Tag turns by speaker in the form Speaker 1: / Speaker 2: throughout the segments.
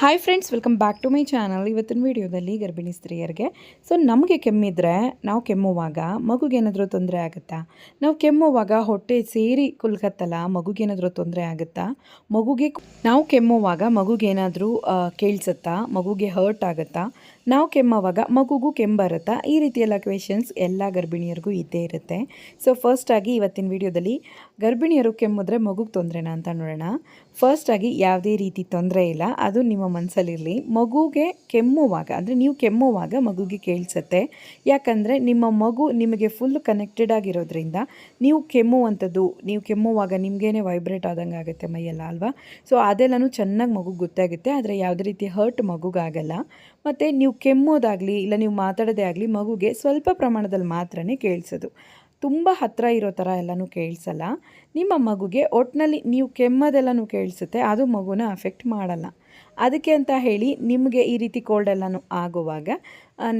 Speaker 1: Hi friends welcome back to my channel ಇವತ್ತಿನ ವಿಡಿಯೋದಲ್ಲಿ ಗರ್ಭಿಣಿ ಸ್ತ್ರೀಯರಿಗೆ. ಸೊ ನಮಗೆ ಕೆಮ್ಮಿದ್ರೆ ನಾವು ಕೆಮ್ಮುವಾಗ ಮಗುಗೇನಾದರೂ ತೊಂದರೆ ಆಗುತ್ತಾ? ನಾವು ಕೆಮ್ಮುವಾಗ ಹೊಟ್ಟೆ ಸೇರಿ ಕುಲ್ಕತ್ತಲ್ಲ ಮಗುಗೇನಾದರೂ ತೊಂದರೆ ಆಗುತ್ತಾ? ಮಗುಗೆ ನಾವು ಕೆಮ್ಮುವಾಗ ಮಗುಗೇನಾದರೂ ಕೇಳಿಸುತ್ತಾ? ಮಗುಗೆ ಹರ್ಟ್ ಆಗುತ್ತಾ? ನಾವು ಕೆಮ್ಮುವಾಗ ಮಗುಗೂ ಕೆಮ್ಮರುತ್ತಾ ಈ ರೀತಿ ಎಲ್ಲ ಕ್ವೆಶನ್ಸ್ ಎಲ್ಲ ಗರ್ಭಿಣಿಯರಿಗೂ ಇದ್ದೇ ಇರುತ್ತೆ. ಸೊ ಫಸ್ಟಾಗಿ ಇವತ್ತಿನ ವಿಡಿಯೋದಲ್ಲಿ ಗರ್ಭಿಣಿಯರು ಕೆಮ್ಮಿದ್ರೆ ಮಗುಗೆ ತೊಂದರೆನಾ ಅಂತ ನೋಡೋಣ. ಫಸ್ಟಾಗಿ ಯಾವುದೇ ರೀತಿ ತೊಂದರೆ ಇಲ್ಲ. ಅದು ನಿಮ್ಮ ಮನಸ್ಸಲ್ಲಿರಲಿ. ಮಗುಗೆ ಕೆಮ್ಮುವಾಗ, ಅಂದರೆ ನೀವು ಕೆಮ್ಮುವಾಗ ಮಗುಗೆ ಕೇಳಿಸುತ್ತೆ. ಯಾಕಂದರೆ ನಿಮ್ಮ ಮಗು ನಿಮಗೆ ಫುಲ್ ಕನೆಕ್ಟೆಡ್ ಆಗಿರೋದ್ರಿಂದ ನೀವು ಕೆಮ್ಮುವಂಥದ್ದು, ನೀವು ಕೆಮ್ಮುವಾಗ ನಿಮಗೇನೆ ವೈಬ್ರೇಟ್ ಆದಂಗೆ ಆಗುತ್ತೆ ಮೈಯೆಲ್ಲ, ಅಲ್ವಾ? ಸೊ ಅದೆಲ್ಲನೂ ಚೆನ್ನಾಗಿ ಮಗುಗೆ ಗೊತ್ತಾಗುತ್ತೆ ಆದರೆ ಯಾವುದೇ ರೀತಿ ಹರ್ಟ್ ಮಗುಗಾಗಲ್ಲ. ಮತ್ತು ನೀವು ಕೆಮ್ಮೋದಾಗಲಿ, ಇಲ್ಲ ನೀವು ಮಾತಾಡೋದೇ ಆಗಲಿ, ಮಗುಗೆ ಸ್ವಲ್ಪ ಪ್ರಮಾಣದಲ್ಲಿ ಮಾತ್ರನೇ ಕೇಳಿಸೋದು. ತುಂಬ ಹತ್ತಿರ ಇರೋ ಥರ ಎಲ್ಲನೂ ಕೇಳಿಸಲ್ಲ. ನಿಮ್ಮ ಮಗುಗೆ ಒಟ್ಟಿನಲ್ಲಿ ನೀವು ಕೆಮ್ಮದೆಲ್ಲನೂ ಕೇಳಿಸುತ್ತೆ. ಅದು ಮಗುನ ಅಫೆಕ್ಟ್ ಮಾಡಲ್ಲ. ಅದಕ್ಕೆ ಅಂತ ಹೇಳಿ ನಿಮಗೆ ಈ ರೀತಿ ಕೋಲ್ಡ್ ಎಲ್ಲನೂ ಆಗುವಾಗ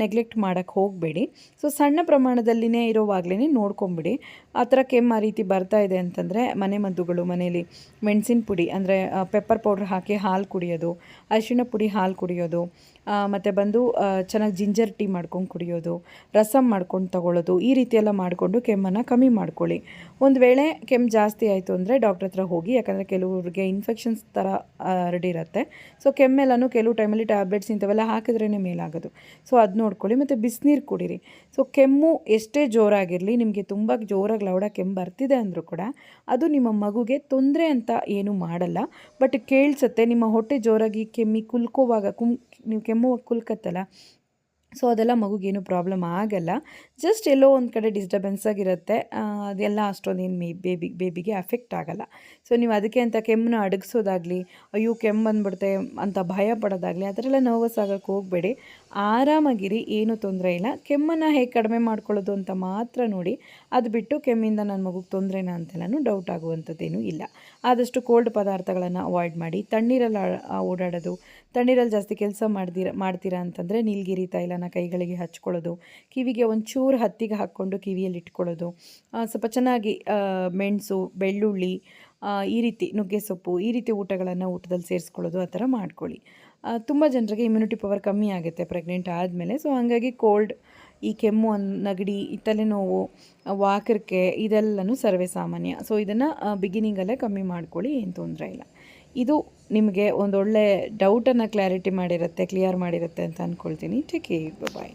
Speaker 1: ನೆಗ್ಲೆಕ್ಟ್ ಮಾಡೋಕ್ಕೆ ಹೋಗಬೇಡಿ. ಸೊ ಸಣ್ಣ ಪ್ರಮಾಣದಲ್ಲಿನೇ ಇರೋವಾಗಲೇ ನೋಡ್ಕೊಂಬಿಡಿ. ಆ ಥರ ಕೆಮ್ಮು ಆ ರೀತಿ ಬರ್ತಾ ಇದೆ ಅಂತಂದರೆ ಮನೆ ಮದ್ದುಗಳು ಮನೇಲಿ ಮೆಣಸಿನ ಪುಡಿ ಅಂದರೆ ಪೆಪ್ಪರ್ ಪೌಡ್ರ್ ಹಾಕಿ ಹಾಲು ಕುಡಿಯೋದು, ಅರಿಶಿಣ ಪುಡಿ ಹಾಲು ಕುಡಿಯೋದು ಮತ್ತು ಬಂದು ಚೆನ್ನಾಗಿ ಜಿಂಜರ್ ಟೀ ಮಾಡ್ಕೊಂಡು ಕುಡಿಯೋದು ರಸಮ್ ಮಾಡ್ಕೊಂಡು ತಗೊಳ್ಳೋದು, ಈ ರೀತಿ ಎಲ್ಲ ಮಾಡಿಕೊಂಡು ಕೆಮ್ಮನ್ನು ಕಮ್ಮಿ ಮಾಡ್ಕೊಳ್ಳಿ. ಒಂದು ವೇಳೆ ಕೆಮ್ಮು ಜಾಸ್ತಿ ಆಯಿತು ಅಂದರೆ ಡಾಕ್ಟ್ರ್ ಹತ್ರ ಹೋಗಿ, ಯಾಕಂದರೆ ಕೆಲವ್ರಿಗೆ ಇನ್ಫೆಕ್ಷನ್ಸ್ ಥರ ಹರಡಿರುತ್ತೆ. ಸೊ ಕೆಮ್ಮೆಲ್ಲನೂ ಕೆಲವು ಟೈಮಲ್ಲಿ ಟ್ಯಾಬ್ಲೆಟ್ಸ್ ಇಂಥವೆಲ್ಲ ಹಾಕಿದ್ರೇ ಮೇಲಾಗೋದು. ಸೊ ಅದು ನೋಡ್ಕೊಳ್ಳಿ. ಮತ್ತು ಬಿಸಿನೀರು ಕುಡೀರಿ. ಸೊ ಕೆಮ್ಮು ಎಷ್ಟೇ ಜೋರಾಗಿರಲಿ, ನಿಮಗೆ ತುಂಬ ಜೋರಾಗಿ ಲೌಡ ಕೆಮ್ಮು ಬರ್ತಿದೆ ಅಂದರೂ ಕೂಡ ಅದು ನಿಮ್ಮ ಮಗುಗೆ ತೊಂದರೆ ಅಂತ ಏನೂ ಮಾಡಲ್ಲ. ಬಟ್ ಕೇಳಿಸುತ್ತೆ, ನಿಮ್ಮ ಹೊಟ್ಟೆ ಜೋರಾಗಿ ಕೆಮ್ಮಿ ಕುಲ್ಕೋವಾಗ ಕುಮ್ ನೀವು ಕೆಮ್ಮುವಾಗ ಕುಲ್ಕತ್ತಲ್ಲ ಸೊ ಅದೆಲ್ಲ ಮಗುಗೇನು ಪ್ರಾಬ್ಲಮ್ ಆಗಲ್ಲ. ಜಸ್ಟ್ ಎಲ್ಲೋ ಒಂದು ಕಡೆ ಡಿಸ್ಟರ್ಬೆನ್ಸ್ ಆಗಿರುತ್ತೆ. ಅದೆಲ್ಲ ಅಷ್ಟೊಂದೇನು ಮೇ ಬೇಬಿ ಬೇಬಿಗೆ ಅಫೆಕ್ಟ್ ಆಗಲ್ಲ. ಸೊ ನೀವು ಅದಕ್ಕೆ ಅಂತ ಕೆಮ್ಮನ್ನ ಅಡಗಿಸೋದಾಗಲಿ, ಅಯ್ಯೋ ಕೆಮ್ಮು ಬಂದ್ಬಿಡುತ್ತೆ ಅಂತ ಭಯ ಪಡೋದಾಗಲಿ ಅದರೆಲ್ಲ ನರ್ವಸ್ ಆಗೋಕ್ಕೆ ಹೋಗಬೇಡಿ. ಆರಾಮಾಗಿರಿ, ಏನೂ ತೊಂದರೆ ಇಲ್ಲ. ಕೆಮ್ಮನ್ನು ಹೇಗೆ ಕಡಿಮೆ ಮಾಡ್ಕೊಳ್ಳೋದು ಅಂತ ಮಾತ್ರ ನೋಡಿ. ಅದು ಬಿಟ್ಟು ಕೆಮ್ಮಿಂದ ನನ್ನ ಮಗುಗೆ ತೊಂದರೆನಾ ಅಂತೆಲ್ಲನೂ ಡೌಟ್ ಆಗುವಂಥದ್ದೇನೂ ಇಲ್ಲ. ಆದಷ್ಟು ಕೋಲ್ಡ್ ಪದಾರ್ಥಗಳನ್ನು ಅವಾಯ್ಡ್ ಮಾಡಿ. ತಣ್ಣೀರಲ್ಲಿ ಓಡಾಡೋದು, ತಣ್ಣೀರಲ್ಲಿ ಜಾಸ್ತಿ ಕೆಲಸ ಮಾಡ್ದಿರ, ಮಾಡ್ತೀರಾ ಅಂತಂದರೆ ನೀಲಗಿರಿ ತೈಲನ ಕೈಗಳಿಗೆ ಹಚ್ಕೊಳ್ಳೋದು, ಕಿವಿಗೆ ಒಂಚೂರು ಹತ್ತಿಗೆ ಹಾಕ್ಕೊಂಡು ಕಿವಿಯಲ್ಲಿ ಇಟ್ಕೊಳ್ಳೋದು ಸ್ವಲ್ಪ ಚೆನ್ನಾಗಿ ಮೆಣಸು, ಬೆಳ್ಳುಳ್ಳಿ ಈ ರೀತಿ ನುಗ್ಗೆ ಸೊಪ್ಪು, ಈ ರೀತಿ ಊಟಗಳನ್ನು ಊಟದಲ್ಲಿ ಸೇರಿಸ್ಕೊಳ್ಳೋದು, ಆ ಥರ ಮಾಡ್ಕೊಳ್ಳಿ. ತುಂಬ ಜನರಿಗೆ ಇಮ್ಯುನಿಟಿ ಪವರ್ ಕಮ್ಮಿ ಆಗುತ್ತೆ ಪ್ರೆಗ್ನೆಂಟ್ ಆದಮೇಲೆ. ಸೊ ಹಾಗಾಗಿ ಕೋಲ್ಡ್ ಈ ಕೆಮ್ಮು ನಗಡಿ, ತಲೆನೋವು ವಾಕರಿಕೆ ಇದೆಲ್ಲನೂ ಸರ್ವೇ ಸಾಮಾನ್ಯ. ಸೊ ಇದನ್ನು ಬಿಗಿನಿಂಗಲ್ಲೇ ಕಮ್ಮಿ ಮಾಡ್ಕೊಳ್ಳಿ, ಏನು ತೊಂದರೆ ಇಲ್ಲ. ಇದು ನಿಮಗೆ ಒಂದೊಳ್ಳೆ ಡೌಟನ್ನು ಕ್ಲಾರಿಟಿ ಮಾಡಿರುತ್ತೆ ಕ್ಲಿಯರ್ ಮಾಡಿರುತ್ತೆ ಅಂತ ಅಂದ್ಕೊಳ್ತೀನಿ ಟೇಕ್ ಬಾಯ್